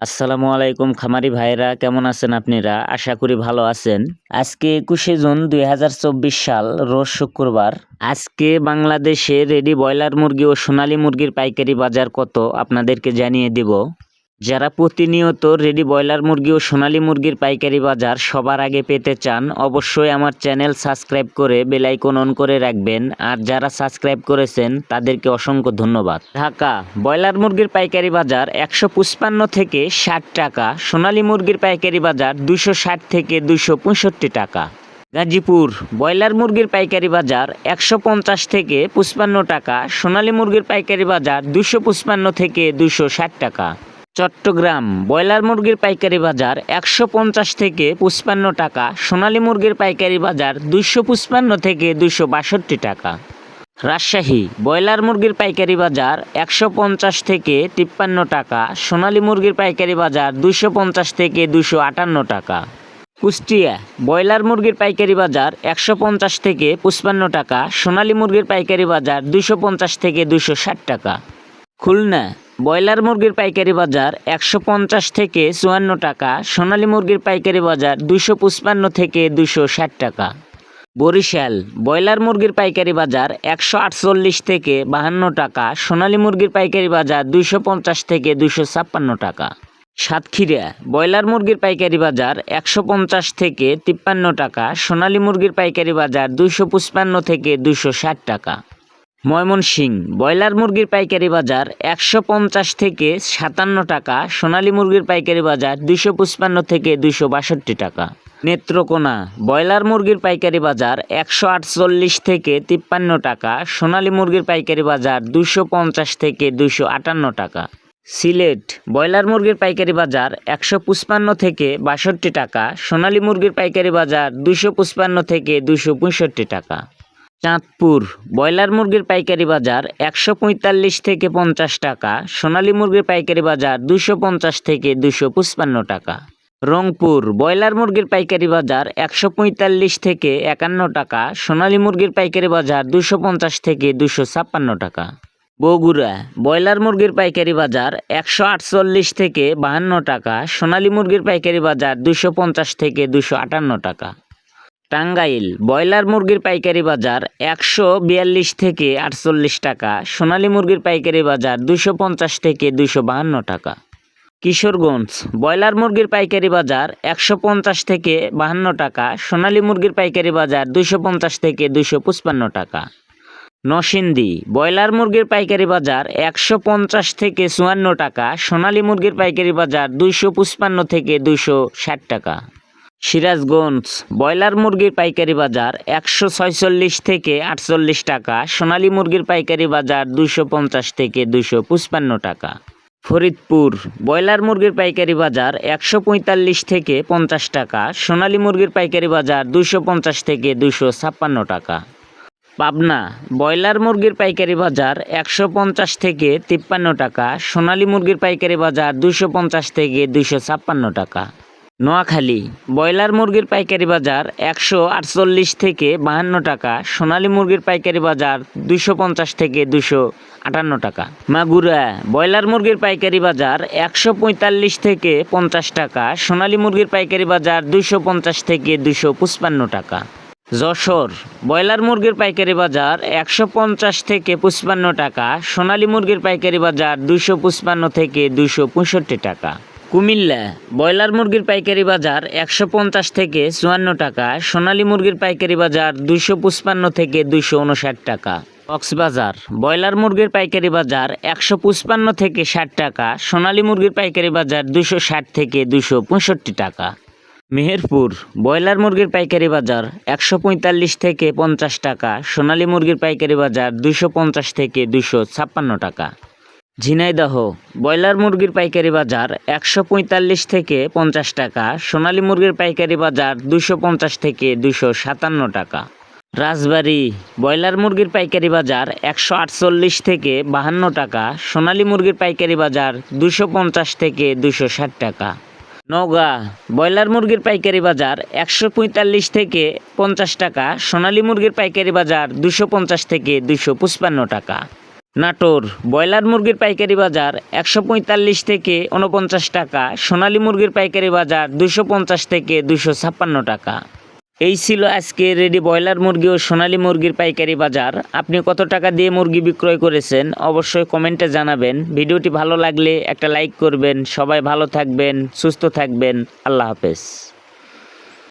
আসসালামু আলাইকুম খামারি ভাইরা কেমন আছেন আপনারা? আশা করি ভালো আছেন। আজকে একুশে জুন দুই হাজার চব্বিশ সাল, রোজ শুক্রবার। আজকে বাংলাদেশে রেডি ব্রয়লার মুরগি ও সোনালী মুরগির পাইকারি বাজার কত আপনাদেরকে জানিয়ে দিব। যারা প্রতিনিয়ত রেডি ব্রয়লার মুরগি ও সোনালী মুরগির পাইকারি বাজার সবার আগে পেতে চান, অবশ্যই আমার চ্যানেল সাবস্ক্রাইব করে বেলাইকন অন করে রাখবেন। আর যারা সাবস্ক্রাইব করেছেন, তাদেরকে অসংখ্য ধন্যবাদ। ঢাকা, ব্রয়লার মুরগির পাইকারি বাজার একশো পঁচপান্ন থেকে ষাট টাকা, সোনালী মুরগির পাইকারি বাজার দুশো ষাট থেকে দুশো পঁয়ষট্টি টাকা। গাজীপুর, ব্রয়লার মুরগির পাইকারি বাজার একশো পঞ্চাশ থেকে পঁচপান্ন টাকা, সোনালী মুরগির পাইকারি বাজার দুশো পঁচপান্ন থেকে দুশো ষাট টাকা। চট্টগ্রাম ব্রয়লার মুরগির পাইকারি বাজার একশো পঞ্চাশ থেকে পঁচপান্ন টাকা, সোনালী মুরগির পাইকারি বাজার দুইশো পঁচপান্ন থেকে দুশো বাষট্টি টাকা। রাজশাহী ব্রয়লার মুরগির পাইকারি বাজার একশো পঞ্চাশ থেকে তিপ্পান্ন টাকা, সোনালী মুরগির পাইকারি বাজার দুশো পঞ্চাশ থেকে দুশো আটান্ন টাকা। কুষ্টিয়া ব্রয়লার মুরগির পাইকারি বাজার একশো পঞ্চাশ থেকে পঁচপান্ন টাকা, সোনালী মুরগির পাইকারি বাজার দুশো পঞ্চাশ থেকে দুশো ষাট টাকা। খুলনা ব্রয়লার মুরগির পাইকারি বাজার একশো পঞ্চাশ থেকে চুয়ান্ন টাকা, সোনালী মুরগির পাইকারি বাজার দুশো পঁচপান্ন থেকে দুশো ষাট টাকা। বরিশাল, ব্রয়লার মুরগির পাইকারি বাজার একশো আটচল্লিশ থেকে বাহান্ন টাকা, সোনালী মুরগির পাইকারি বাজার দুশো পঞ্চাশ থেকে দুশো ছাপ্পান্ন টাকা। সাতক্ষীরা, ব্রয়লার মুরগির পাইকারি বাজার একশো পঞ্চাশ থেকে তিপ্পান্ন টাকা, সোনালী মুরগির পাইকারি বাজার দুশো পঁচপান্ন থেকে দুশো ষাট টাকা। ময়মনসিং ব্রয়লার মুরগির পাইকারি বাজার একশো পঞ্চাশ থেকে সাতান্ন টাকা, সোনালী মুরগির পাইকারি বাজার দুশো পঁচপান্ন থেকে দুশো বাষট্টি টাকা। নেত্রকোনা, ব্রয়লার মুরগির পাইকারি বাজার একশো আটচল্লিশ থেকে তিপ্পান্ন টাকা, সোনালী মুরগির পাইকারি বাজার দুশো পঞ্চাশ থেকে দুশো আটান্ন টাকা। সিলেট, ব্রয়লার মুরগির পাইকারি বাজার একশো পঁচপান্ন থেকে বাষট্টি টাকা, সোনালী মুরগির পাইকারি বাজার দুশো পঁচপান্ন থেকে দুশো পঁয়ষট্টি টাকা। চাঁদপুর, ব্রয়লার মুরগির পাইকারি বাজার একশো পঁয়তাল্লিশ থেকে পঞ্চাশ টাকা, সোনালী মুরগির পাইকারি বাজার দুশো পঞ্চাশ থেকে দুশো পঁচপান্ন টাকা। রংপুর, ব্রয়লার মুরগির পাইকারি বাজার একশো পঁয়তাল্লিশ থেকে একান্ন টাকা, সোনালী মুরগির পাইকারি বাজার দুশো পঞ্চাশ থেকে দুশো ছাপ্পান্ন টাকা। বগুড়া, ব্রয়লার মুরগির পাইকারি বাজার একশো আটচল্লিশ থেকে বাহান্ন টাকা, সোনালী মুরগির পাইকারি বাজার দুশো পঞ্চাশ থেকে দুশো আটান্ন টাকা। টাঙ্গাইল, ব্রয়লার মুরগির পাইকারি বাজার একশো বিয়াল্লিশ থেকে আটচল্লিশ টাকা, সোনালী মুরগির পাইকারি বাজার দুশো পঞ্চাশ থেকে দুশো বাহান্ন টাকা। কিশোরগঞ্জ, ব্রয়লার মুরগির পাইকারি বাজার একশো পঞ্চাশ থেকে বাহান্ন টাকা, সোনালী মুরগির পাইকারি বাজার দুশো পঞ্চাশ থেকে দুশো পঁচপান্ন টাকা। নরসিংদী, ব্রয়লার মুরগির পাইকারি বাজার একশো পঞ্চাশ থেকে চুয়ান্ন টাকা, সোনালী মুরগির পাইকারি বাজার দুইশো পঁচপান্ন থেকে দুইশো ষাট টাকা। সিরাজগঞ্জ ব্রয়লার মুরগির পাইকারি বাজার একশো ছয়চল্লিশ থেকে আটচল্লিশ টাকা, সোনালী মুরগির পাইকারি বাজার দুশো পঞ্চাশ থেকে দুশো পঁচপান্ন টাকা। ফরিদপুর ব্রয়লার মুরগির পাইকারি বাজার একশো পঁয়তাল্লিশ থেকে পঞ্চাশ টাকা, সোনালী মুরগির পাইকারি বাজার দুশো পঞ্চাশ থেকে দুশো ছাপ্পান্ন টাকা। পাবনা ব্রয়লার মুরগির পাইকারি বাজার একশো পঞ্চাশ থেকে তিপ্পান্ন টাকা, সোনালী মুরগির পাইকারি বাজার দুশো পঞ্চাশ থেকে দুশো ছাপ্পান্ন টাকা। নোয়াখালী, ব্রয়লার মুরগির পাইকারি বাজার একশো আটচল্লিশ থেকে বাহান্ন টাকা, সোনালী মুরগির পাইকারি বাজার দুশো পঞ্চাশ থেকে দুশো আটান্ন টাকা। মাগুরা, ব্রয়লার মুরগির পাইকারি বাজার একশো পঁয়তাল্লিশ থেকে পঞ্চাশ টাকা, সোনালী মুরগির পাইকারি বাজার দুশো পঞ্চাশ থেকে দুশো পঁচপান্ন টাকা। যশোর, ব্রয়লার মুরগির পাইকারি বাজার একশো পঞ্চাশ থেকে পঁচপান্ন টাকা, সোনালী মুরগির পাইকারি বাজার দুশো পঁচপান্ন থেকে দুশো পঁয়ষট্টি টাকা। কুমিল্লা, ব্রয়লার মুরগির পাইকারি বাজার একশো পঞ্চাশ থেকে চুয়ান্ন টাকা, সোনালী মুরগির পাইকারি বাজার দুইশো পঁচপান্ন থেকে দুশো উনষাট টাকা। কক্সবাজার, ব্রয়লার মুরগির পাইকারি বাজার একশো পঁচপান্ন থেকে ষাট টাকা, সোনালী মুরগির পাইকারি বাজার দুশো ষাট থেকে দুশো পঁয়ষট্টি টাকা। মেহেরপুর, ব্রয়লার মুরগির পাইকারি বাজার একশো পঁয়তাল্লিশ থেকে পঞ্চাশ টাকা, সোনালী মুরগির পাইকারি বাজার দুশো পঞ্চাশ থেকে দুশো ছাপ্পান্ন টাকা। ঝিনাইদহ, ব্রয়লার মুরগির পাইকারি বাজার একশো পঁয়তাল্লিশ থেকে পঞ্চাশ টাকা, সোনালী মুরগির পাইকারি বাজার দুশো পঞ্চাশ থেকে দুশো সাতান্ন টাকা। রাজবাড়ী, ব্রয়লার মুরগির পাইকারি বাজার একশো আটচল্লিশ থেকে বাহান্ন টাকা, সোনালী মুরগির পাইকারি বাজার দুশো পঞ্চাশ থেকে দুশো ষাট টাকা। নওগাঁ, ব্রয়লার মুরগির পাইকারি বাজার একশো পঁয়তাল্লিশ থেকে পঞ্চাশ টাকা, সোনালী মুরগির পাইকারি বাজার দুশো পঞ্চাশ থেকে দুশো পঁচপান্ন টাকা। নাটোর ব্রয়লার মুরগির পাইকারি বাজার একশো পঁয়তাল্লিশ থেকে উনপঞ্চাশ টাকা, সোনালী মুরগির পাইকারি বাজার দুশো পঞ্চাশ থেকে দুশো ছাপ্পান্ন টাকা। এই ছিল আজকে রেডি ব্রয়লার মুরগি ও সোনালী মুরগির পাইকারি বাজার। আপনি কত টাকা দিয়ে মুরগি বিক্রয় করেছেন অবশ্যই কমেন্টে জানাবেন। ভিডিওটি ভালো লাগলে একটা লাইক করবেন। সবাই ভালো থাকবেন, সুস্থ থাকবেন। আল্লাহ হাফেজ।